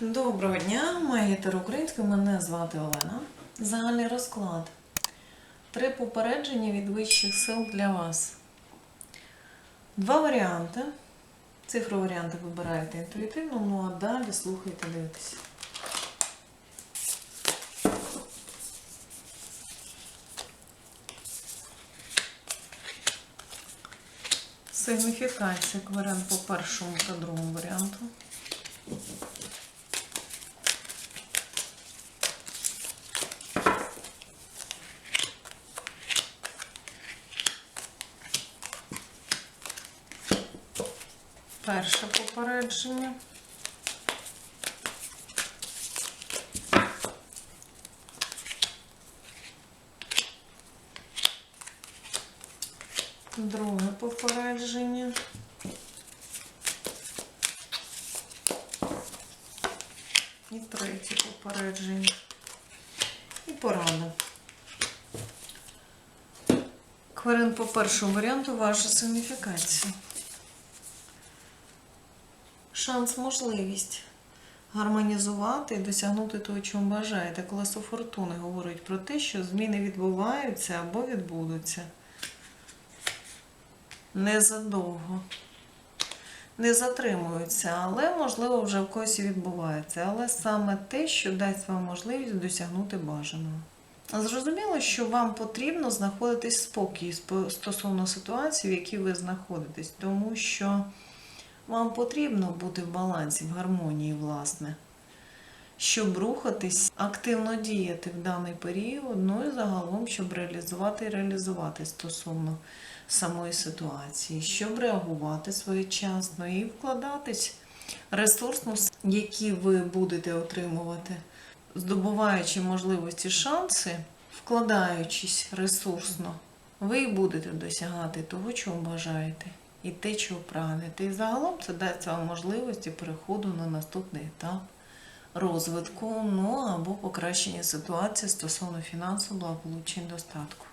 Доброго дня, магітер українською, мене звати Олена. Загальний розклад. Три попередження від вищих сил для вас. Два варіанти. Цифру варіанти вибираєте інтуїтивно, ну а далі слухайте, дивитесь. Сигніфікація варіант по першому та другому варіанту. Перше попередження. Друге попередження. І третє попередження. І порада. Кварин по першому варіанту ваша сигніфікація. Шанс, можливість гармонізувати і досягнути того, чого бажаєте. Колесо фортуни говорить про те, що зміни відбуваються або відбудуться. Незадовго. Не затримуються, але, можливо, вже в когось і відбувається. Але саме те, що дасть вам можливість досягнути бажаного. Зрозуміло, що вам потрібно знаходитись в спокій стосовно ситуації, в якій ви знаходитесь, тому що вам потрібно бути в балансі, в гармонії, власне, щоб рухатись, активно діяти в даний період, ну і загалом, щоб реалізувати і реалізувати стосовно самої ситуації, щоб реагувати своєчасно і вкладатись ресурсно, які ви будете отримувати, здобуваючи можливості, шанси, вкладаючись ресурсно, ви і будете досягати того, чого бажаєте, і те, чого прагнете. І загалом це дасть вам можливості переходу на наступний етап розвитку, ну або покращення ситуації стосовно фінансового благополуччя і достатку.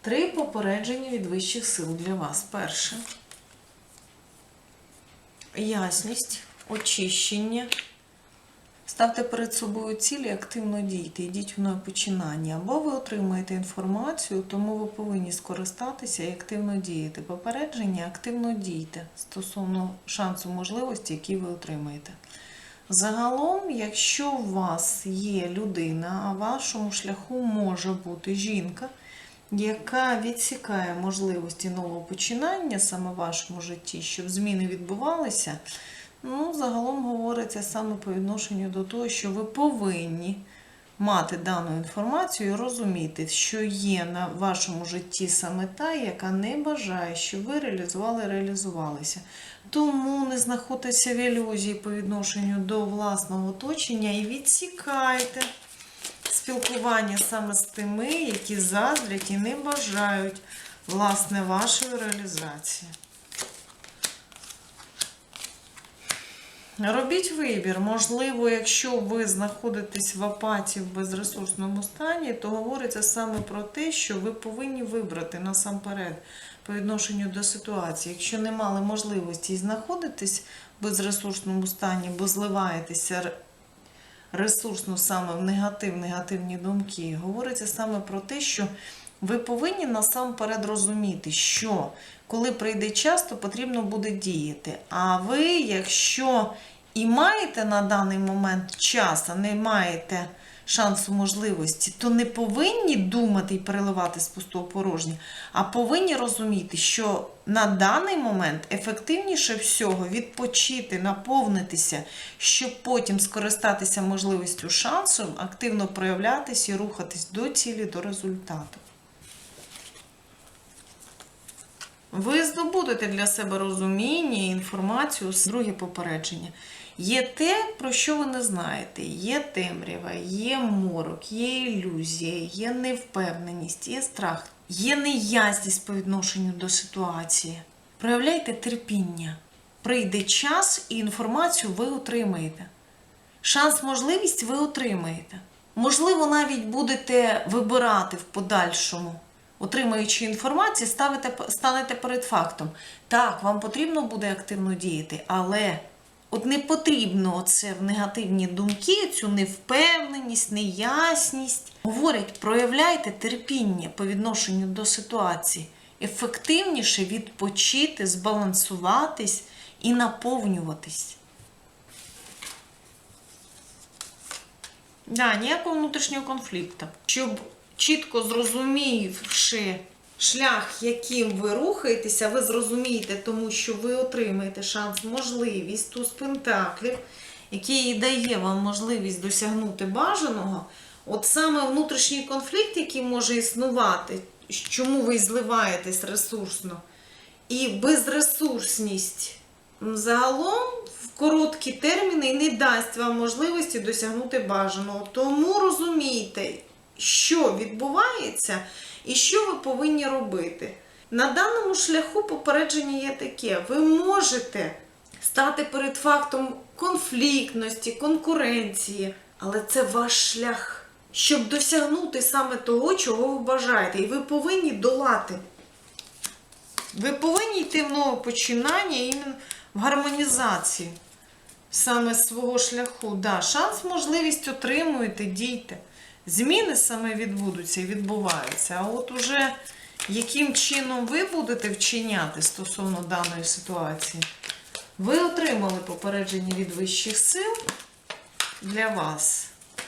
Три попередження від вищих сил для вас. Перше. Ясність, очищення. Ставте перед собою цілі, активно дійте, йдіть в починання. Або ви отримаєте інформацію, тому ви повинні скористатися і активно діяти. Попередження активно дійте стосовно шансу можливості, які ви отримаєте. Загалом, якщо у вас є людина, а в вашому шляху може бути жінка, яка відсікає можливості нового починання саме в вашому житті, щоб зміни відбувалися, ну, загалом говориться саме по відношенню до того, що ви повинні мати дану інформацію і розуміти, що є на вашому житті саме та, яка не бажає, щоб ви реалізували реалізувалися. Тому не знаходьтеся в ілюзії по відношенню до власного оточення і відсікайте спілкування саме з тими, які заздрять і не бажають власне вашої реалізації. Робіть вибір. Можливо, якщо ви знаходитесь в апатії в безресурсному стані, то говориться саме про те, що ви повинні вибрати насамперед по відношенню до ситуації. Якщо не мали можливості знаходитись в безресурсному стані, бо зливаєтеся ресурсно саме в негатив, негативні думки, говориться саме про те, що ви повинні насамперед розуміти, що коли прийде час, то потрібно буде діяти. А ви, якщо і маєте на даний момент час, а не маєте шансу можливості, то не повинні думати і переливати з пустого порожнє, а повинні розуміти, що на даний момент ефективніше всього відпочити, наповнитися, щоб потім скористатися можливістю шансу, активно проявлятися і рухатись до цілі, до результату. Ви здобудете для себе розуміння і інформацію. Друге попередження. Є те, про що ви не знаєте. Є темрява, є морок, є ілюзія, є невпевненість, є страх, є неясність по відношенню до ситуації. Проявляйте терпіння. Прийде час і інформацію ви отримаєте. Шанс, можливість ви отримаєте. Можливо, навіть будете вибирати в подальшому, отримуючи інформацію, ставите, станете перед фактом. Так, вам потрібно буде активно діяти, але От не потрібно це в негативні думки, цю невпевненість, неясність. Говорять, проявляйте терпіння по відношенню до ситуації. Ефективніше відпочити, збалансуватись і наповнюватись. Да, ніякого внутрішнього конфлікту. Щоб чітко зрозумівши шлях, яким ви рухаєтеся, ви зрозумієте, тому що ви отримаєте шанс, можливість туз пентаклів, який дає вам можливість досягнути бажаного. От саме внутрішній конфлікт, який може існувати, чому ви зливаєтесь ресурсно, і безресурсність загалом в короткі терміни не дасть вам можливості досягнути бажаного. Тому розумійте, що відбувається і що ви повинні робити. На даному шляху попередження є таке: ви можете стати перед фактом конфліктності, конкуренції, але це ваш шлях, щоб досягнути саме того, чого ви бажаєте. І ви повинні долати. Ви повинні йти в нове починання іменно в гармонізації саме свого шляху. Да, шанс, можливість отримуєте, дійте. Зміни саме відбудуться і відбуваються. А от уже яким чином ви будете вчиняти стосовно даної ситуації, ви отримали попередження від вищих сил для вас.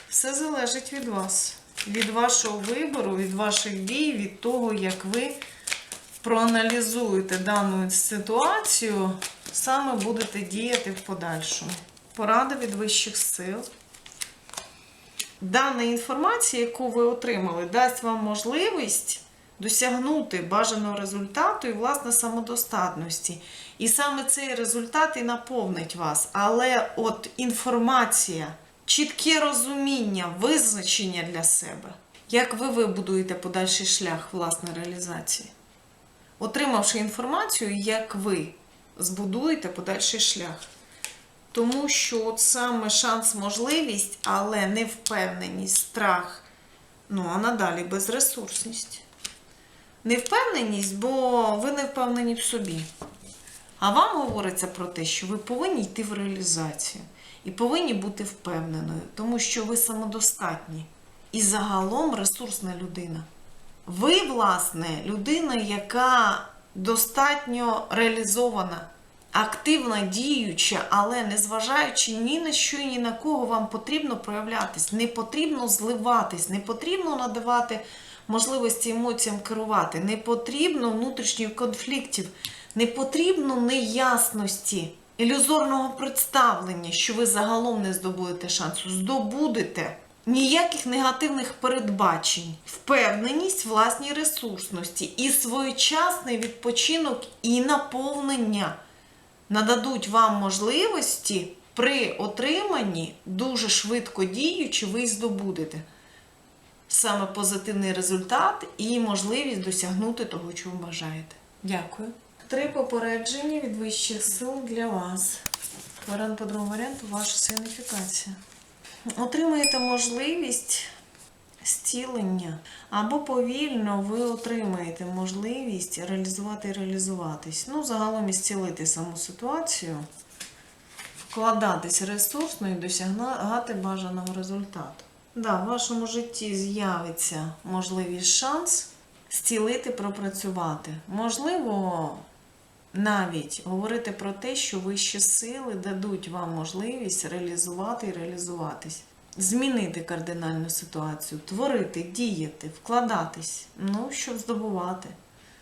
Все залежить від вас, від вашого вибору, від ваших дій, від того, як ви проаналізуєте дану ситуацію, саме будете діяти в подальшому. Порада від вищих сил. Дана інформація, яку ви отримали, дасть вам можливість досягнути бажаного результату і, власне, самодостатності. І саме цей результат і наповнить вас. Але от інформація, чітке розуміння, визначення для себе, як ви вибудуєте подальший шлях власне реалізації. Отримавши інформацію, як ви збудуєте подальший шлях. Тому що от саме шанс, можливість, але невпевненість, страх, ну а надалі безресурсність. Невпевненість, бо ви не впевнені в собі. А вам говориться про те, що ви повинні йти в реалізацію і повинні бути впевненою, тому що ви самодостатні і загалом ресурсна людина. Ви, власне, людина, яка достатньо реалізована, активна, діюча, але незважаючи ні на що і ні на кого вам потрібно проявлятись, не потрібно зливатись, не потрібно надавати можливості емоціям керувати, не потрібно внутрішніх конфліктів, не потрібно неясності, ілюзорного представлення, що ви загалом не здобудете шансу. Здобудете. Ніяких негативних передбачень, впевненість власній ресурсності і своєчасний відпочинок і наповнення нададуть вам можливості при отриманні дуже швидко діючи, ви здобудете саме позитивний результат і можливість досягнути того, чого бажаєте. Дякую. Три попередження від вищих сил для вас. Варіант по другому варіанту ваша сигніфікація. Отримаєте можливість зцілення, або повільно ви отримаєте можливість реалізувати і реалізуватись. Ну, загалом і зцілити саму ситуацію, вкладатись ресурсно і досягати бажаного результату. Да, в вашому житті з'явиться можливість шанс зцілити, пропрацювати. Можливо, навіть говорити про те, що вищі сили дадуть вам можливість реалізувати і реалізуватись, змінити кардинальну ситуацію, творити, діяти, вкладатись, ну, щоб здобувати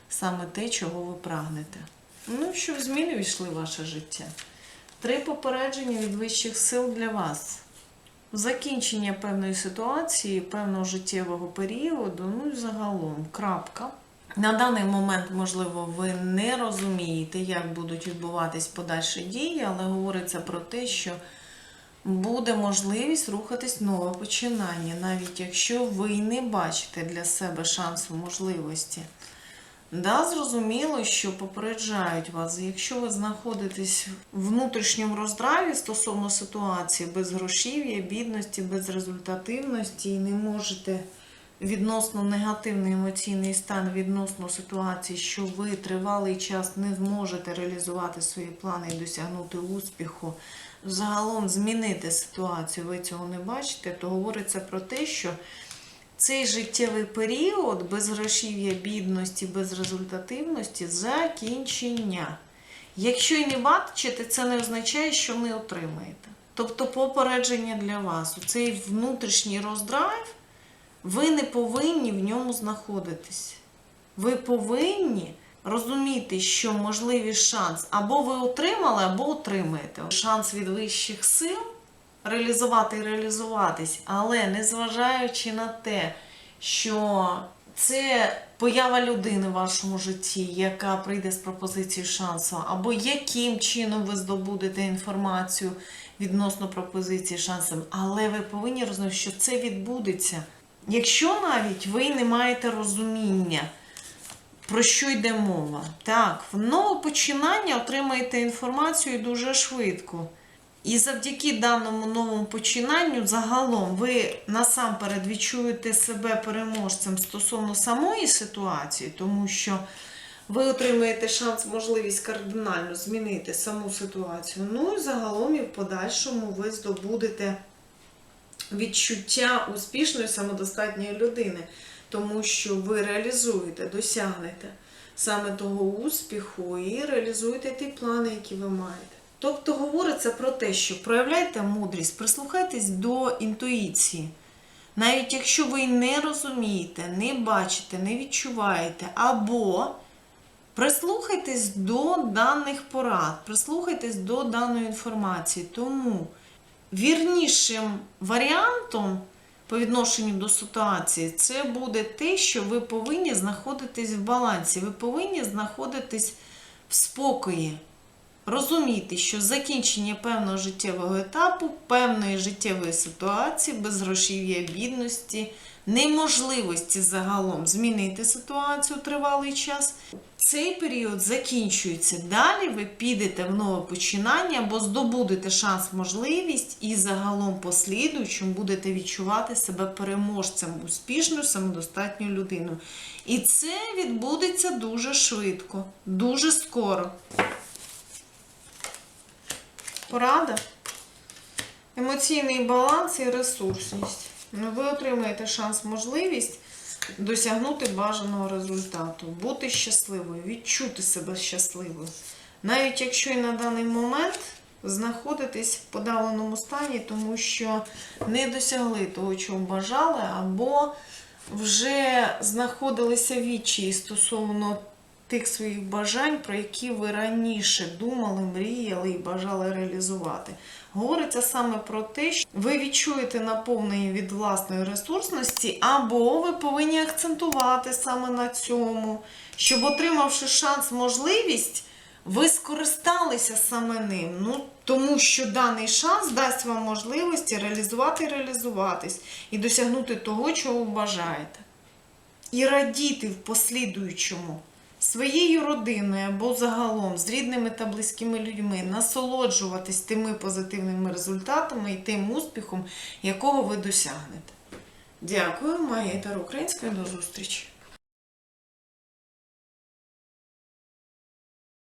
саме те, чого ви прагнете. Ну, щоб зміни війшли в ваше життя. Три попередження від вищих сил для вас. Закінчення певної ситуації, певного життєвого періоду, ну і загалом, крапка. На даний момент, можливо, ви не розумієте, як будуть відбуватись подальші дії, але говориться про те, що буде можливість рухатись нове починання, навіть якщо ви не бачите для себе шансу, можливості. Да, зрозуміло, що попереджають вас, якщо ви знаходитесь в внутрішньому роздраві стосовно ситуації без грошів'я, бідності, без результативності і не можете відносно негативний емоційний стан відносно ситуації, що ви тривалий час не зможете реалізувати свої плани і досягнути успіху, загалом змінити ситуацію, ви цього не бачите, то говориться про те, що цей життєвий період без грошів'я, бідності, безрезультативності закінчення. Якщо і не бачите, це не означає, що не отримаєте. Тобто попередження для вас, цей внутрішній роздрайв, ви не повинні в ньому знаходитись. Ви повинні розуміти, що можливий шанс або ви отримали, або отримаєте. Шанс від вищих сил реалізувати і реалізуватись, але незважаючи на те, що це поява людини в вашому житті, яка прийде з пропозицією шансу, або яким чином ви здобудете інформацію відносно пропозиції шансом, але ви повинні розуміти, що це відбудеться. Якщо навіть ви не маєте розуміння, про що йде мова, так, в нове починання отримаєте інформацію дуже швидко. І завдяки даному новому починанню, загалом, ви насамперед відчуєте себе переможцем стосовно самої ситуації, тому що ви отримаєте шанс, можливість кардинально змінити саму ситуацію. Ну і загалом і в подальшому ви здобудете відчуття успішної самодостатньої людини, тому що ви реалізуєте, досягнете саме того успіху і реалізуєте ті плани, які ви маєте. Тобто говориться про те, що проявляйте мудрість, прислухайтесь до інтуїції. Навіть якщо ви не розумієте, не бачите, не відчуваєте, або прислухайтесь до даних порад, прислухайтесь до даної інформації. Тому вірнішим варіантом по відношенню до ситуації це буде те, що ви повинні знаходитись в балансі, ви повинні знаходитись в спокої. Розуміти, що закінчення певного життєвого етапу, певної життєвої ситуації, безгрошів'я бідності, неможливості загалом змінити ситуацію тривалий час. Цей період закінчується. Далі ви підете в нове починання або здобудете шанс, можливість, і загалом послідуючим будете відчувати себе переможцем, успішною, самодостатньою людиною. І це відбудеться дуже швидко, дуже скоро. Порада. Емоційний баланс і ресурсність. Ну, Ви отримаєте шанс, можливість досягнути бажаного результату, бути щасливою, відчути себе щасливою. Навіть якщо і на даний момент знаходитись в подавленому стані, тому що не досягли того, чого бажали, або вже знаходилися відчі стосовно тих своїх бажань, про які ви раніше думали, мріяли і бажали реалізувати. Говориться саме про те, що ви відчуєте наповнення від власної ресурсності, або ви повинні акцентувати саме на цьому, щоб, отримавши шанс, можливість, ви скористалися саме ним. Ну, тому що даний шанс дасть вам можливості реалізувати і реалізуватись, і досягнути того, чого бажаєте. І радіти в послідуючому своєю родиною або загалом з рідними та близькими людьми, насолоджуватись тими позитивними результатами і тим успіхом, якого ви досягнете. Дякую, Майя Українська. До зустрічі!